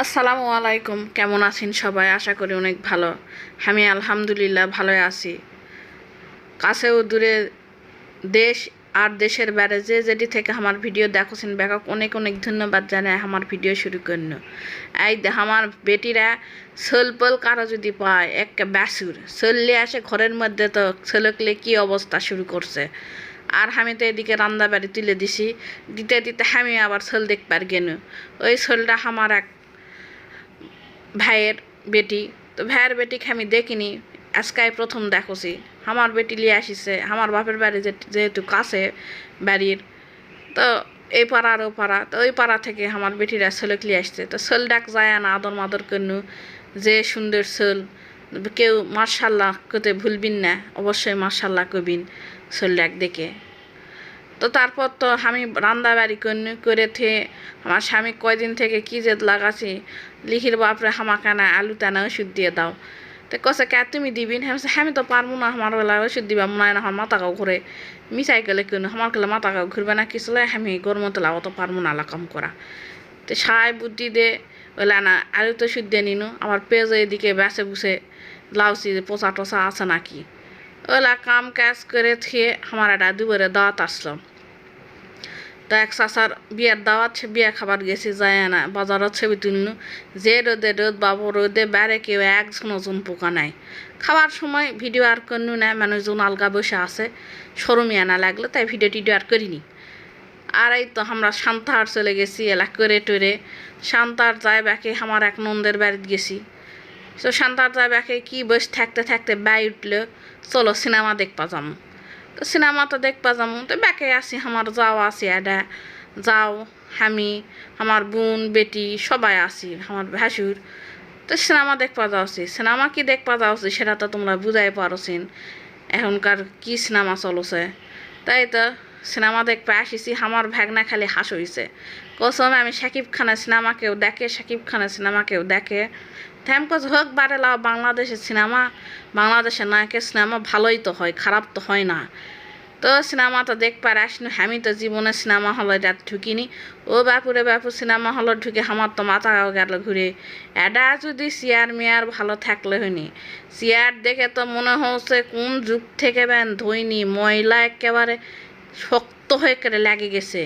আসসালামু আলাইকুম। কেমন আছেন সবাই? আশা করি অনেক ভালো। আমি আলহামদুলিল্লাহ ভালোই আছি। কাছেও দূরে দেশ আর দেশের বাইরে যে যেটি থেকে আমার ভিডিও দেখছেন ব্যাকক অনেক অনেক ধন্যবাদ জানাই আমার ভিডিও শুরু করল এই আমার বেটিরা সলপল কারও যদি পায়, এক ব্যাসুর সললে আসে ঘরের মধ্যে তো ছেলেকলে কি অবস্থা শুরু করছে? আর আমি তো এদিকে রান্না বাড়ি তুলে দিছি। দিতে দিতে আমি আবার ছেল দেখবার গেন। ওই ছেলটা আমার এক ভাইয়ের বেটি। তো ভাইয়ের বেটিকে আমি দেখিনি। আজকাই প্রথম দেখছি। আমার বেটি লিয়ে আসিছে। আমার বাপের বাড়ি যেহেতু কাছে বাড়ির, তো এই পাড়া আর ও পাড়া। তো ওই পাড়া থেকে আমার বেটিরা ছেলেক লিয়ে আসছে। তো ছেল ডাক যায় না আদর মাদর করনু। যে সুন্দর ছেল। কেউ মার্শাল্লাহ করতে ভুলবিন না। অবশ্যই মার্শাল্লাহ কবিন ছেল ডাক দেখে। তো তারপর তো আমি রান্না বাড়ি করে থে, আমার স্বামী কয়দিন থেকে কি জেদ লাগাছি? লিখির বাপরে হামাকানা আলু টানা ওষুধ দিয়ে দাও। তো কসে কে তুমি দিবি? আমি তো পারব না, আমার বেলা ওষুধ দিবা, মনে হয় না আমার মাথাকাও ঘুরে। মিশাই গেলে কেন আমার গেলে মাথাকাও ঘুরবে না, কিছু আমি গরম তো লাগাও, তো পারব না লাকাম করা। তো সাই বুদ্ধি দে ওলা না, আলু তো দিয়ে নিনু, আমার পেজ এদিকে বেসে বুসে লাউসি পোষা টোসা আছে নাকি? ওলা কাম কাজ করে থিয়ে আমার একটা দুবারে দাওয়াত আসলো। তো এক চাচার বিয়ার দাওয়াত, সে বিয়া খাবার গেছি, যায় না। বাজারত ছবি তুলনু। যে রোদে রোদ, বাবু রোদে বেড়ে কেউ একজন ওজন পোকা নাই। খাবার সময় ভিডিও আর করনু না মানুষজন আলগা বসে আছে। সরমিয়া না লাগল, তাই ভিডিও টিডিও আর করিনি। আর এই তো আমরা শান্তাহার চলে গেছি, এলা করে টরে। শান্তার যায় ব্যাকে আমার এক নন্দের বাড়িতে গেছি। তো শান্তার যায় ব্যাকে কি বসে থাকতে থাকতে ব্যয় উঠল, চলো সিনেমা দেখবা যাব তো সিনেমা তো দেখবা যাব তো ব্যাকে আসি আমার যাও আসি এটা যাও, আমি, আমার বোন, বেটি, সবাই আসি আমার ভাসুর। তো সিনেমা দেখবা যাওছি। সিনেমা কি দেখবা যাওছি সেটা তো তোমরা বুঝাই পারছিন। এখনকার কি সিনেমা চলছে? তাই তো সিনেমা দেখতে আসিছি, আমার ভাগনা খালি হাস হইছে কসম আমি সাকিব খানের সিনেমা কেউ দেখে সাকিব খানের সিনেমা কেউ দেখে। থ্যাম কস হোক বারে লাও, বাংলাদেশের সিনেমা, বাংলাদেশের নায়কের সিনেমা ভালোই তো হয়, খারাপ তো হয় না। তো সিনেমা তো দেখবার আসনু, আমি তো জীবনে সিনেমা হলে রাত ঢুকিনি। ও বাপুরে বাপু, সিনেমা হলে ঢুকে আমার তো মাথা গেল ঘুরে। এটা যদি চেয়ার মেয়ার ভালো থাকলে হয়নি। চেয়ার দেখে তো মনে হচ্ছে কোন যুগ থেকে ব্যান ধইনি, ময়লা একেবারে শক্ত হয়ে করে লাগে গেছে।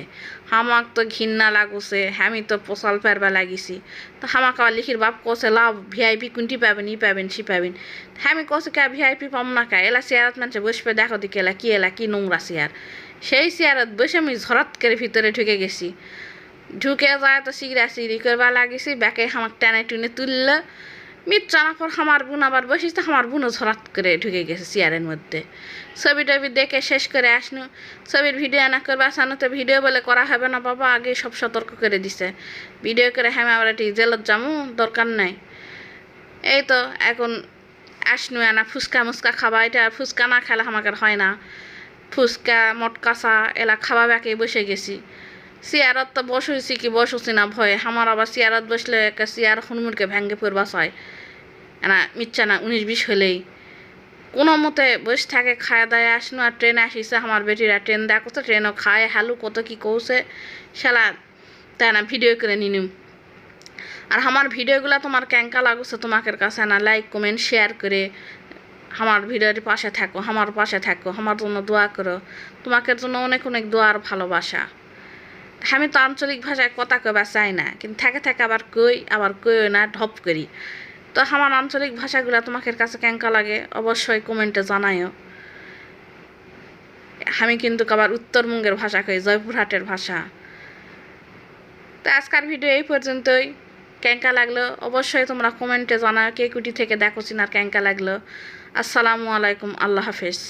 হামাক তো ঘিন্না লাগুছে, আমি তো পোশাল পারবা লাগিছি। তো হামাক আবার লিখির বাপ কছে লাভ ভিআইপি কোনটি পাবেন, ই পাবেন, সি পাবেন। আমি কছে, কে ভিআইপি পাম না কা? এলা চেয়ারত মানুষে বসবে দেখো দিকে এলা, কি এলা, কি নোংরা চেয়ার সেই চেয়ারত বসে আমি ঝরাত করে ভিতরে ঢুকে গেছি। ঢুকে যায় তো সিগড়া সিগড়ি করবা লাগিছি ব্যাকে হামাক টানে টুনে তুললো। জানার পর আমার বোন আবার বসিস তো আমার বোনও ঝরাত করে ঢুকে গেছে চেয়ারের মধ্যে। ছবি টবি দেখে শেষ করে আসনু। ছবির ভিডিও না করবে, আসানো তো ভিডিও বলে করা হবে না, বাবা আগে সব সতর্ক করে দিছে। ভিডিও করে হ্যাঁ আবার এটি জেলত যামু দরকার নাই। এই তো এখন আসনু আনা ফুচকা মুচকা খাবা, এটা আর ফুচকা না খেলে আমাকে হয় না। ফুচকা মটকাচা এলা খাবা ব্যাকে বসে গেছি। চেয়ারত তো বসেছি কি বসছি না ভয়ে। আমার আবার চেয়ারত বসলে একটা চেয়ার হুনমুরকে ভেঙ্গে পড়বা চায় না মিচ্ছা না, উনিশ বিশ হলেই। কোনো মতে বস থাকে, খায় দায় আসনো আর ট্রেনে আসিছে আমার বেটিরা। ট্রেন দেখো তো, ট্রেনও খায় হ্যালু কত কি কৌছে। শালা, তাই না, ভিডিও করে নিনুম আর আমার ভিডিওগুলো তোমার ক্যাঙ্কা লাগুছে তোমাকের কাছে না লাইক কমেন্ট শেয়ার করে। আমার ভিডিওর পাশে থাকো, আমার পাশে থাকো, আমার জন্য দোয়া করো। তোমাকের জন্য অনেক অনেক দোয়ার ভালোবাসা। আমি তো আঞ্চলিক ভাষায় কথা কবা চাই না, কিন্তু থাকে থাকে আবার কই আবার কই না, ঢপ করি। তো আমার আঞ্চলিক ভাষাগুলো তোমাকে কাছে কেঙ্কা লাগে, অবশ্যই কমেন্টে জানাইও। আমি কিন্তু আবার উত্তরবঙ্গের ভাষা কই, জয়পুরহাটের ভাষা। তো আজকের ভিডিও এই পর্যন্তই। ক্যাঙ্কা লাগল, অবশ্যই তোমরা কমেন্টে জানাও, কে কুটি থেকে দেখো চিনার ক্যাঙ্কা লাগল। আসসালামু আলাইকুম, আল্লাহ হাফেজ।